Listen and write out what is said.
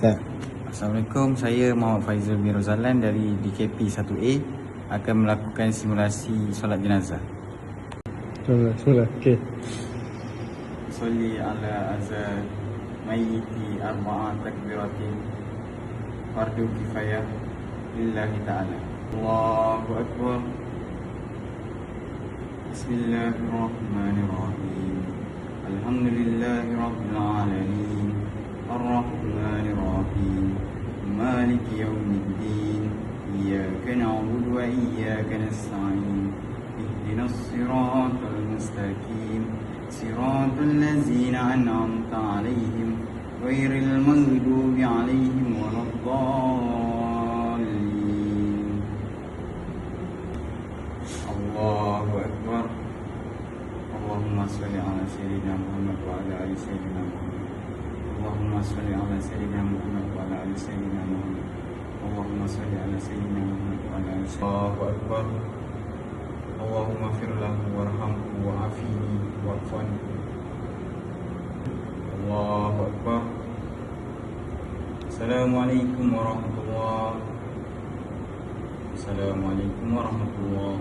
Start. Assalamualaikum, saya Muhammad Faizul bin Rozalan dari DKP 1A akan melakukan simulasi solat jenazah. Semula, semula. Okey. Salli ala azal mayyiti arba'a takbiratin fardu kifayah lillahi ta'ala. Allahu Akbar. Bismillahirrahmanirrahim. Alhamdulillahi Rabbil Alamin. مالك يوم الدين إياك نعبد وإياك نستعين اهدنا الصراط المستقيم صراط الذين أنعمت عليهم غير المغضوب عليهم ولا الضالين. الله أكبر. اللهم صل على سيدنا محمد وعلى آل سيدنا محمد اللهم صل على سيدنا محمد وعلى ال سيدنا محمد اللهم صل على سيدنا محمد وعلى ال سيدنا الله اكبر اللهم اغفر له وارحمه وعافيه واعف عنه الله اكبر السلام عليكم ورحمه الله السلام عليكم ورحمه الله